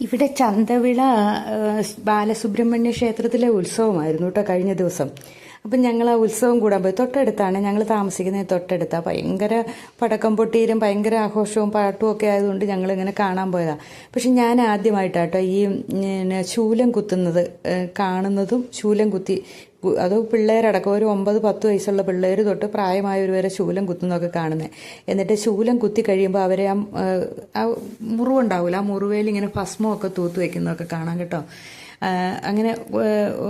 ഇവിടെ ചന്തവിള ബാലസുബ്രഹ്മണ്യ ക്ഷേത്രത്തിലെ ഉത്സവമായിരുന്നു കേട്ടോ കഴിഞ്ഞ ദിവസം. അപ്പം ഞങ്ങൾ ആ ഉത്സവം കൂടാൻ പോയി. തൊട്ടടുത്താണ് ഞങ്ങൾ താമസിക്കുന്നത്. തൊട്ടടുത്താ. ഭയങ്കര പടക്കം പൊട്ടീരും ഭയങ്കര ആഘോഷവും പാട്ടും ഒക്കെ ആയതുകൊണ്ട് ഞങ്ങൾ ഇങ്ങനെ കാണാൻ പോയതാണ് പക്ഷെ ഞാൻ ആദ്യമായിട്ടാട്ടോ ഈ ശൂലം കുത്തുന്നത് കാണുന്നതും ശൂലം കുത്തി അത് പിള്ളേരടക്കം ഒരു ഒമ്പത് പത്ത് വയസ്സുള്ള പിള്ളേർ തൊട്ട് പ്രായമായവർ വരെ ശൂലം കുത്തുന്നൊക്കെ കാണുന്നത് എന്നിട്ട് ശൂലം കുത്തി കഴിയുമ്പോൾ അവരെ ആ മുറിവുണ്ടാവില്ല ആ മുറിവേൽ ഇങ്ങനെ ഭസ്മമൊക്കെ തൂത്ത് വയ്ക്കുന്നതൊക്കെ കാണാം കേട്ടോ. അങ്ങനെ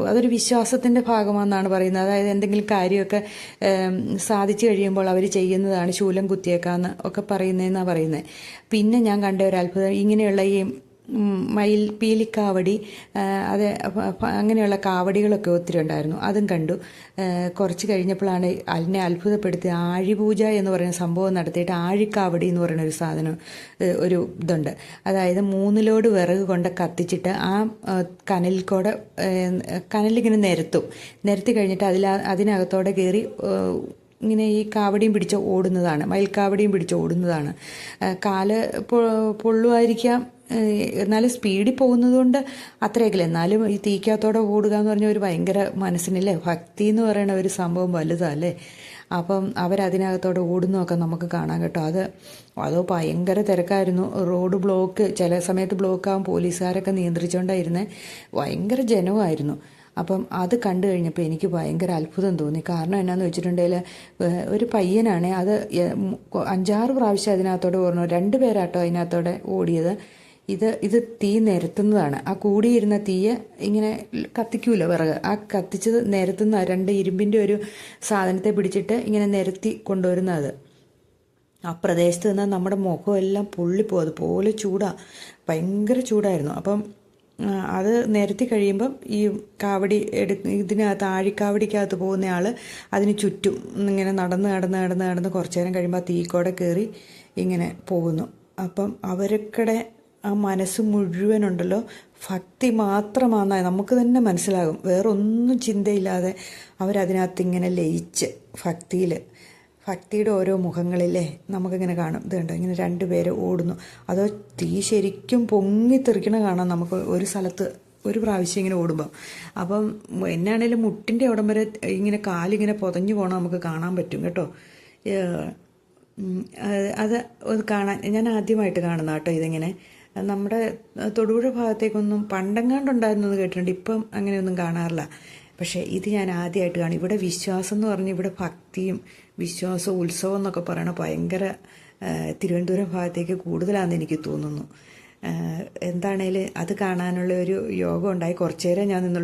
അതൊരു വിശ്വാസത്തിന്റെ ഭാഗമാണെന്നാണ് പറയുന്നത്. അതായത് എന്തെങ്കിലും കാര്യമൊക്കെ സാധിച്ചു കഴിയുമ്പോൾ അവർ ചെയ്യുന്നതാണ് ശൂലം കുത്തിയേക്കാന്ന് ഒക്കെ പറയുന്നതെന്നാണ് പറയുന്നത് പിന്നെ ഞാൻ കണ്ട ഒരു അത്ഭുതം ഇങ്ങനെയുള്ള ഈ മയിൽ പീലിക്കാവടി അത് അങ്ങനെയുള്ള കാവടികളൊക്കെ ഒത്തിരി ഉണ്ടായിരുന്നു. അതും കണ്ടു. കുറച്ച് കഴിഞ്ഞപ്പോഴാണ് അതിനെ അത്ഭുതപ്പെടുത്തി ആഴിപൂജ എന്ന് പറയുന്ന സംഭവം നടത്തിയിട്ട് ആഴിക്കാവടി എന്ന് പറയുന്ന ഒരു സാധനം ഒരു ഇതുണ്ട്. അതായത് മൂന്നിലോട് വിറക് കൊണ്ട് കത്തിച്ചിട്ട് ആ കനലിൽ കൂടെ കനലിങ്ങനെ നിരത്തും. നിരത്തി കഴിഞ്ഞിട്ട് അതിൽ അതിനകത്തോടെ കയറി ഇങ്ങനെ ഈ കാവടിയും പിടിച്ച് ഓടുന്നതാണ്. മയിൽക്കാവടിയും പിടിച്ച് ഓടുന്നതാണ്. കാൽ പൊള്ളുമായിരിക്കാം എന്നാലും സ്പീഡിൽ പോകുന്നതുകൊണ്ട് അത്രയൊക്കെ എന്നാലും ഈ തീക്കകത്തോടെ ഓടുക എന്ന് പറഞ്ഞാൽ ഒരു ഭയങ്കര മനസ്സിനില്ലേ? ഭക്തി എന്ന് പറയുന്ന ഒരു സംഭവം വലുതല്ലേ? അപ്പം അവരതിനകത്തോടെ ഓടുന്നതൊക്കെ നമുക്ക് കാണാം കേട്ടോ. അത് അതോ ഭയങ്കര തിരക്കായിരുന്നു. റോഡ് ബ്ലോക്ക് ചില സമയത്ത് ബ്ലോക്കാവും. പോലീസുകാരൊക്കെ നിയന്ത്രിച്ചുകൊണ്ടായിരുന്നേ ഭയങ്കര ജനവുമായിരുന്നു അപ്പം അത് കണ്ടു കഴിഞ്ഞപ്പോൾ എനിക്ക് ഭയങ്കര അത്ഭുതം തോന്നി. കാരണം എന്നാന്ന് വെച്ചിട്ടുണ്ടെങ്കിൽ ഒരു പയ്യനാണ് അത് അഞ്ചാറ് പ്രാവശ്യം അതിനകത്തോടെ ഓടണം? രണ്ട് പേരാട്ടോ അതിനകത്തോടെ ഓടിയത്. ഇത് ഇത് തീ നിരത്തുന്നതാണ്. ആ കൂടിയിരുന്ന തീയെ ഇങ്ങനെ കത്തിക്കൂല വിറക്? ആ കത്തിച്ചത് നിരത്തുന്ന രണ്ട് ഇരുമ്പിന്റെ ഒരു സാധനത്തെ പിടിച്ചിട്ട് ഇങ്ങനെ നിരത്തി കൊണ്ടുവരുന്നത്. ആ പ്രദേശത്ത് നിന്ന് നമ്മുടെ മുഖമെല്ലാം പൊള്ളിപ്പോകും അതുപോലെ ചൂടാ. ഭയങ്കര ചൂടായിരുന്നു. അപ്പം അത് നിരത്തി കഴിയുമ്പം ഈ കാവടി എടു ഇതിനകത്ത് ആഴിക്കാവടിക്കകത്ത് പോകുന്ന ആൾ അതിന് ചുറ്റും ഇങ്ങനെ നടന്ന് നടന്ന് നടന്ന് നടന്ന് കുറച്ച് നേരം കഴിയുമ്പോൾ ആ തീക്കോടെ കയറി ഇങ്ങനെ പോകുന്നു. അപ്പം അവരൊക്കെ ആ മനസ്സ് മുഴുവനുണ്ടല്ലോ. ഭക്തി മാത്രമാണ് നമുക്ക് തന്നെ മനസ്സിലാകും. വേറെ ഒന്നും ചിന്തയില്ലാതെ അവരതിനകത്ത് ഇങ്ങനെ ലയിച്ച് ഭക്തിയിൽ ഭക്തിയുടെ ഓരോ മുഖങ്ങളില്ലേ നമുക്കിങ്ങനെ കാണും. ഇതുണ്ട് ഇങ്ങനെ രണ്ട് പേര് ഓടുന്നു. അതോ തീ ശരിക്കും പൊങ്ങി തെറിക്കണ കാണാം നമുക്ക് ഒരു സ്ഥലത്ത് ഒരു പ്രാവശ്യം ഇങ്ങനെ ഓടുമ്പോൾ അപ്പം എന്നാണേലും മുട്ടിന്റെ അവിടം വരെ ഇങ്ങനെ കാലിങ്ങനെ പൊതഞ്ഞു പോകണം നമുക്ക് കാണാൻ പറ്റും കേട്ടോ. അത് അത് കാണാൻ. ഞാൻ ആദ്യമായിട്ട് കാണുന്ന കേട്ടോ ഇതിങ്ങനെ. നമ്മുടെ തൊടുപുഴ ഭാഗത്തേക്കൊന്നും പണ്ടെങ്ങാണ്ടുണ്ടായിരുന്നു എന്ന് കേട്ടിട്ടുണ്ട്. ഇപ്പം അങ്ങനെയൊന്നും കാണാറില്ല. പക്ഷേ ഇത് ഞാൻ ആദ്യമായിട്ട് കാണും. ഇവിടെ വിശ്വാസം എന്ന് പറഞ്ഞ് ഇവിടെ ഭക്തിയും വിശ്വാസവും ഉത്സവം എന്നൊക്കെ പറയണ ഭയങ്കര തിരുവനന്തപുരം ഭാഗത്തേക്ക് കൂടുതലാണെന്ന് എനിക്ക് തോന്നുന്നു. എന്താണേൽ അത് കാണാനുള്ള ഒരു യോഗം ഉണ്ടായി. കുറച്ചു നേരം ഞാൻ നിന്നുള്ള